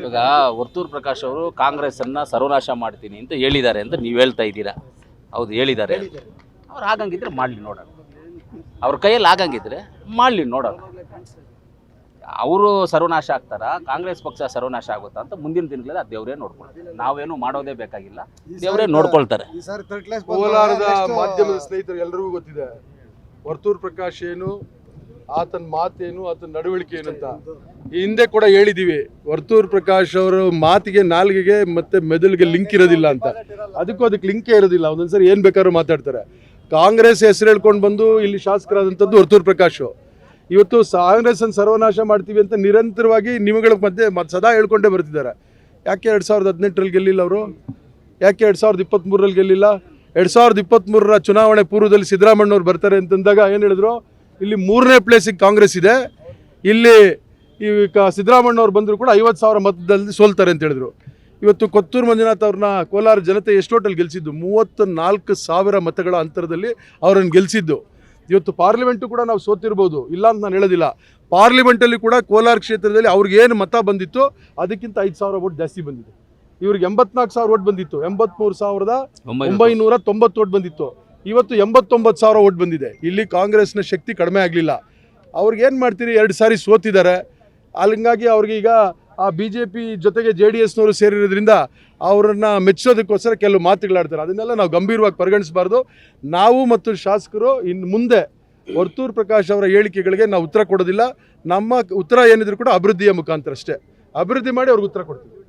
ಇವಾಗ ವರ್ತೂರ್ ಪ್ರಕಾಶ್ ಅವರು ಕಾಂಗ್ರೆಸ್ ಅನ್ನ ಸರ್ವನಾಶ ಮಾಡ್ತೀನಿ ಅಂತ ಹೇಳಿದ್ದಾರೆ ಅಂತ ನೀವು ಹೇಳ್ತಾ ಇದ್ದೀರಾ? ಹೌದು ಹೇಳಿದ್ದಾರೆ ಅವ್ರು ಆಗಂಗಿದ್ರೆ ಮಾಡಲಿ ನೋಡೋಣ. ಅವ್ರ ಕೈಯಲ್ಲಿ ಆಗಂಗಿದ್ರೆ ಮಾಡಲಿ ನೋಡೋಣ. ಅವರು ಸರ್ವನಾಶ ಆಗ್ತಾರ? ಕಾಂಗ್ರೆಸ್ ಪಕ್ಷ ಸರ್ವನಾಶ ಆಗುತ್ತಾ ಅಂತ ಮುಂದಿನ ದಿನಗಳಲ್ಲಿ ಆ ದೇವರೇ ನೋಡ್ಕೊಳ್ತಾರೆ. ನಾವೇನು ಮಾಡೋದೇ ಬೇಕಾಗಿಲ್ಲ. ದೇವರೇ ನೋಡ್ಕೊಳ್ತಾರೆ. ಈ ಸಾರಿ ಥರ್ಡ್ ಕ್ಲಾಸ್ ಕೋಲಾರದ ಮಾಧ್ಯಮದ ಸ್ನೇಹಿತರು ಎಲ್ಲರಿಗೂ ಗೊತ್ತಿದೆ. ವರ್ತೂರ್ ಪ್ರಕಾಶ್ ಏನು ಆತನ ಮಾತೇನು, ಆತನ ನಡವಳಿಕೆ ಏನು ಅಂತ. ಹಿಂದೆ ಕೂಡ ಹೇಳಿದೀವಿ, ವರ್ತೂರ್ ಪ್ರಕಾಶ್ ಅವರು ಮಾತಿಗೆ ನಾಲ್ಗೆಗೆ ಮತ್ತೆ ಮೆದುಳಿಗೆ ಲಿಂಕ್ ಇರೋದಿಲ್ಲ ಅಂತ. ಅದಕ್ಕೂ ಅದಕ್ಕೆ ಲಿಂಕೇ ಇರೋದಿಲ್ಲ. ಒಂದೊಂದ್ಸರಿ ಏನ್ ಬೇಕಾದ್ರೂ ಮಾತಾಡ್ತಾರೆ. ಕಾಂಗ್ರೆಸ್ ಹೆಸರು ಹೇಳ್ಕೊಂಡು ಬಂದು ಇಲ್ಲಿ ಶಾಸಕರಾದಂಥದ್ದು ವರ್ತೂರ್ ಪ್ರಕಾಶ್ ಇವತ್ತು ಕಾಂಗ್ರೆಸ್ ಅನ್ನು ಸರ್ವನಾಶ ಮಾಡ್ತೀವಿ ಅಂತ ನಿರಂತರವಾಗಿ ನಿಮಗಳ ಮಧ್ಯೆ ಸದಾ ಹೇಳ್ಕೊಂಡೇ ಬರ್ತಿದ್ದಾರೆ. ಯಾಕೆ ಎರಡು ಸಾವಿರದ ಹದಿನೆಂಟರಲ್ಲಿ ಗೆಲ್ಲಿಲ್ಲ ಅವರು? ಯಾಕೆ ಎರಡು ಸಾವಿರದ ಇಪ್ಪತ್ತ್ಮೂರರಲ್ಲಿ ಗೆಲ್ಲಿಲ್ಲ? ಎರಡು ಸಾವಿರದ ಇಪ್ಪತ್ತ್ಮೂರರ ಚುನಾವಣೆ ಪೂರ್ವದಲ್ಲಿ ಸಿದ್ದರಾಮಣ್ಣವ್ರು ಬರ್ತಾರೆ ಅಂತಂದಾಗ ಏನು ಹೇಳಿದ್ರು? ಇಲ್ಲಿ ಮೂರನೇ ಪ್ಲೇಸಿಗೆ ಕಾಂಗ್ರೆಸ್ ಇದೆ. ಇಲ್ಲಿ ಈ ಕ ಸಿದ್ದರಾಮಣ್ಣವ್ರು ಬಂದರೂ ಕೂಡ ಐವತ್ತು ಸಾವಿರ ಮತದಲ್ಲಿ ಸೋಲ್ತಾರೆ ಅಂತ ಹೇಳಿದ್ರು. ಇವತ್ತು ಕೊತ್ತೂರು ಮಂಜುನಾಥ್ ಅವ್ರನ್ನ ಕೋಲಾರ ಜನತೆ ಎಷ್ಟೋಟಲ್ಲಿ ಗೆಲ್ಲಿಸಿದ್ದು ಮೂವತ್ತು ನಾಲ್ಕು ಸಾವಿರ ಮತಗಳ ಅಂತರದಲ್ಲಿ ಅವರನ್ನು ಗೆಲ್ಲಿಸಿದ್ದು ಇವತ್ತು ಪಾರ್ಲಿಮೆಂಟು ಕೂಡ ನಾವು ಸೋತಿರ್ಬೋದು. ಇಲ್ಲ ಅಂತ ನಾನು ಹೇಳೋದಿಲ್ಲ. ಪಾರ್ಲಿಮೆಂಟಲ್ಲಿ ಕೂಡ ಕೋಲಾರ ಕ್ಷೇತ್ರದಲ್ಲಿ ಅವ್ರಿಗೇನು ಮತ ಬಂದಿತ್ತು ಅದಕ್ಕಿಂತ ಐದು ಸಾವಿರ ಓಟ್ ಜಾಸ್ತಿ ಬಂದಿದೆ. ಇವ್ರಿಗೆ ಎಂಬತ್ನಾಲ್ಕು ಸಾವಿರ ಓಟ್ ಬಂದಿತ್ತು. ಎಂಬತ್ತ್ಮೂರು ಸಾವಿರದ ಒಂಬೈನೂರ ತೊಂಬತ್ತು. ಓಟ್ ಬಂದಿತ್ತು. ಇವತ್ತು ಎಂಬತ್ತೊಂಬತ್ತು ಸಾವಿರ ಓಟ್ ಬಂದಿದೆ. ಇಲ್ಲಿ ಕಾಂಗ್ರೆಸ್ನ ಶಕ್ತಿ ಕಡಿಮೆ ಆಗಲಿಲ್ಲ. ಅವ್ರಿಗೆ ಏನು ಮಾಡ್ತೀರಿ? ಎರಡು ಸಾರಿ ಸೋತಿದ್ದಾರೆ. ಅಲ್ಲಿಂಗಾಗಿ ಅವ್ರಿಗೆ ಈಗ ಆ ಬಿ ಜೆ ಪಿ ಜೊತೆಗೆ ಜೆ ಡಿ ಎಸ್ನವರು ಸೇರಿರೋದ್ರಿಂದ ಅವರನ್ನ ಮೆಚ್ಚೋದಕ್ಕೋಸ್ಕರ ಕೆಲವು ಮಾತುಗಳಾಡ್ತಾರೆ ಅದನ್ನೆಲ್ಲ ನಾವು ಗಂಭೀರವಾಗಿ ಪರಿಗಣಿಸಬಾರ್ದು. ನಾವು ಮತ್ತು ಶಾಸಕರು ಇನ್ನು ಮುಂದೆ ವರ್ತೂರ್ ಪ್ರಕಾಶ್ ಅವರ ಹೇಳಿಕೆಗಳಿಗೆ ನಾವು ಉತ್ತರ ಕೊಡೋದಿಲ್ಲ. ನಮ್ಮ ಉತ್ತರ ಏನಿದ್ರು ಕೂಡ ಅಭಿವೃದ್ಧಿಯ ಮುಖಾಂತರ ಅಷ್ಟೇ. ಅಭಿವೃದ್ಧಿ ಮಾಡಿ ಅವ್ರಿಗೆ ಉತ್ತರ ಕೊಡ್ತೀವಿ.